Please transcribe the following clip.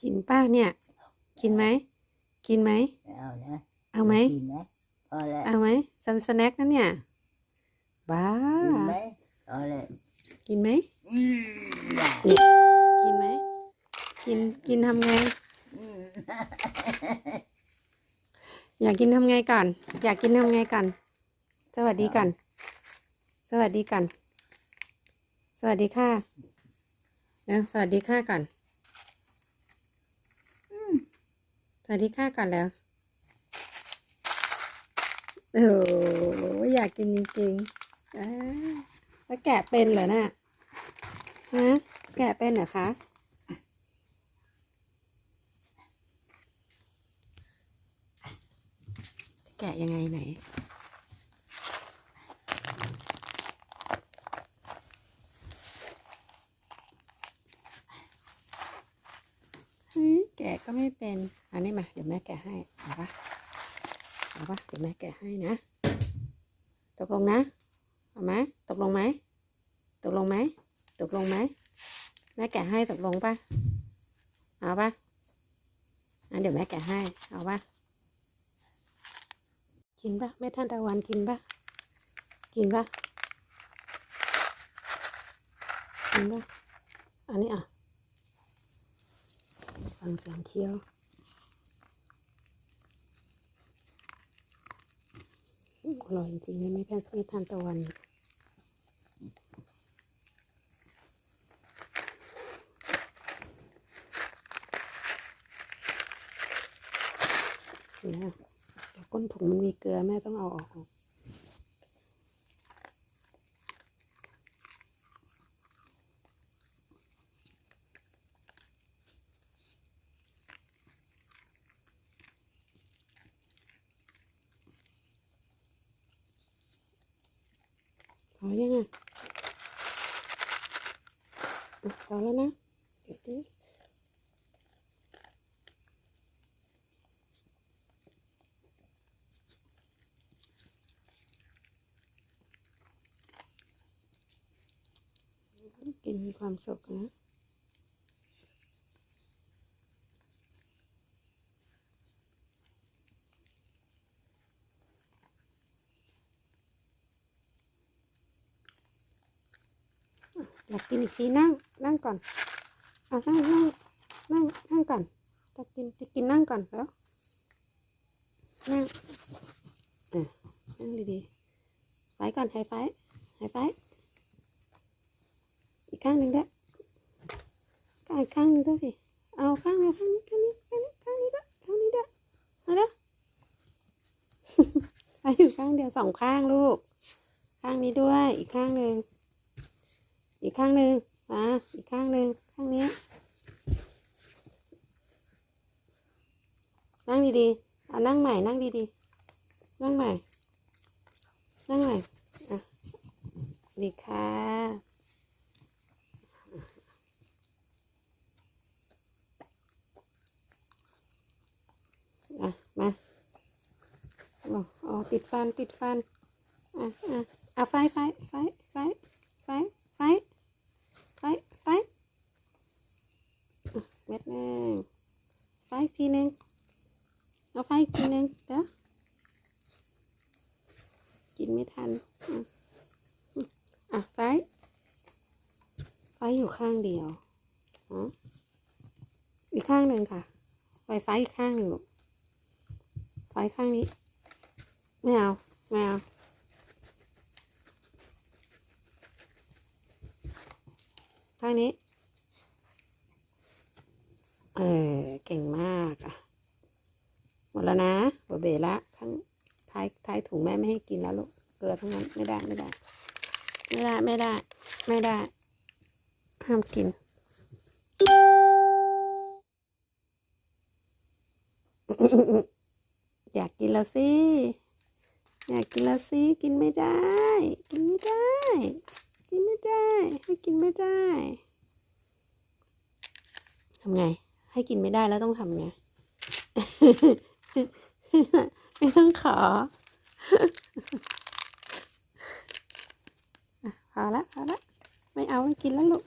กินป้าเนี่ย กินไหม กินไหมไม่เอานะเอาไหม กินไหมพอแล้วเอาไหมซันสแน็คนั่นเนี่ย บ้า กินไหมพอแล้วกินไหมอืมอยากกินไหม กิน กินทำไงอืมอยากกินทำไงก่อน อยากกินทำไงก่อน สวัสดีก่อน สวัสดีก่อน สวัสดีค่ะเร็วสวัสดีค่ะก่อน ส วัสดีค่ะก่อนแล้วโอ้อยากกินจริงๆแล้วแกะเป็นเหรอน่ะฮะแกะเป็นเหรอคะแกะยังไงไหน เฮ้ย แกะก็ไม่เป็น อันนี้มา เดี๋ยวแม่แกะให้เอาปะเอาปะเดี๋ยวแม่แกะให้นะ ตกลงนะ เอาไหมตกลงไหม ตกลงไหม ตกลงไหม แม่แกะให้ตกลงปะเอาปะอันเดี๋ยวแม่แกะให้ เอาปะกินปะแม่ท่านตะวันกินปะกินปะกินปะอันนี้อะ ฟังเสียงเคี้ยวอร่อยจริงๆนะไม่แพ้ไม่ทานตะวันนะแต่ก้นถุงมันมีเกลือแม่ต้องเอาออก พอยังอะอะพอแล้วนะเดี๋ยวดิกินมีความสุขนะ อยากกินอีกทีนั่ง นั่งก่อนเอานั่งนั่งนั่งนั่งก่อนจะกินจะกินนั่งก่อนแล้วนั่งอะนั่งดีๆไฟก่อนไฮไฟไฮไฟอีกข้างหนึ่งด้วยก็อีกข้างหนึ่งด้วยสิเอาข้างเดียวข้างนี้ข้างนี้ข้างนี้ข้างนี้ด้วยข้างนี้ด้วยมาแล้วไปอยู่ข้างเดียวสองข้างลูก ข้างนี้ด้วยอีกข้างหนึ่ง อีกข้างหนึ่งมาอีกข้างหนึ่งข้างนี้นั่งดีๆเอานั่งใหม่นั่งดีๆนั่งใหม่นั่งใหม่อะดีค่ะอะมาโอ้โอ้ติดฟันติดฟันอะอะเอาไฟไฟไฟไฟไฟไฟไฟไฟอะ เม็ดหนึ่งไฟอีกทีหนึ่งเอาไฟอีกทีหนึ่งเดี๋ยวกินไม่ทัน อะไฟ ไฟอยู่ข้างเดียวอ๋ออีกข้างหนึ่งค่ะ ไฟไฟอีกข้างหนึ่งลูกไฟข้างนี้ ไม่เอา ไม่เอาข้างนี้ เออ เก่งมากอะ หมดแล้วนะบเบละทั้งท้ายท้ายถุงแม่ไม่ให้กินแล้วลูก เกลือทั้งนั้นไม่ได้ไม่ได้ ไม่ได้ไม่ได้ ไม่ได้ ห้ามกิน อยากกินแล้วสิ อยากกินแล้วสิ กินไม่ได้ กินไม่ได้ กินไม่ได้ ให้กินไม่ได้ทำไง ให้กินไม่ได้แล้วต้องทำไงไม่ต้องขอพอละพอละไม่เอาไม่กินแล้วลูก